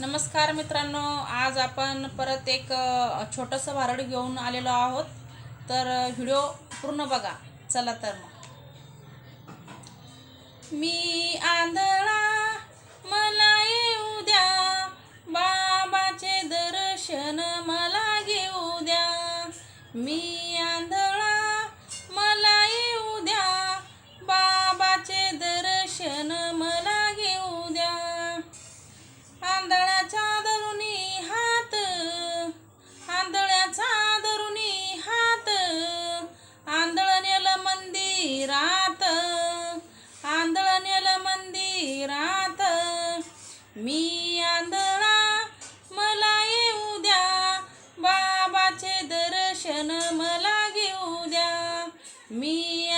नमस्कार मित्रांनो आज आपण परत एक छोटंसं भारड घेऊन आलेलो आहोत. तर व्हिडिओ पूर्ण बघा. चला तर मग. मी आंधळा मला येऊ द्या. बाबाचे दर्शन मला घेऊ द्या. मी मी आंधळा मला येऊ द्या. बाबाचे दर्शन मला घेऊ द्या. मी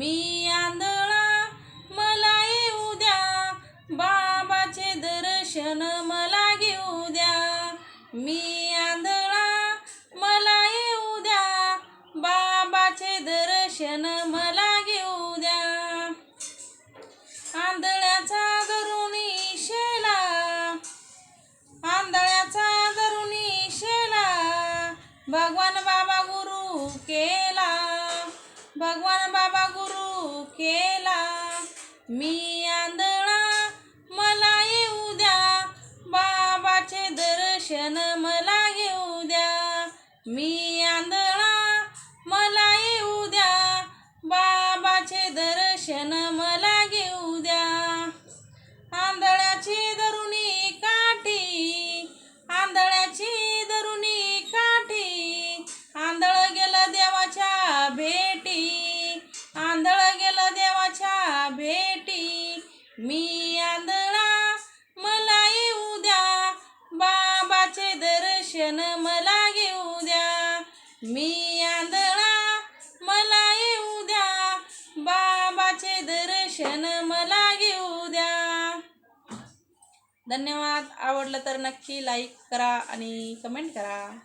मी आंधळा मला येऊ द्या. बाबाचे दर्शन मला घेऊ द्या. मी आंधळा मला येऊ द्या. बाबाचे दर्शन मला घेऊ द्या. आंधळ्याचा गरुणी शेला आंधळ्याचा गरुणी शेला भगवान बाबा गुरु केला. भगवान बाबा गुरु केला. मी आंधळा मला येऊ द्या. बाबाचे दर्शन मला घेऊ द्या. मी आंधळा मला येऊ द्या. बाबाचे दर्शन मी आंधळा मला येऊ द्या. बाबाचे दर्शन मला घेऊ द्या. मी आंधळा मला येऊ द्या. बाबाचे दर्शन मला घेऊ द्या. धन्यवाद. आवडलं तर नक्की लाईक करा आणि कमेंट करा.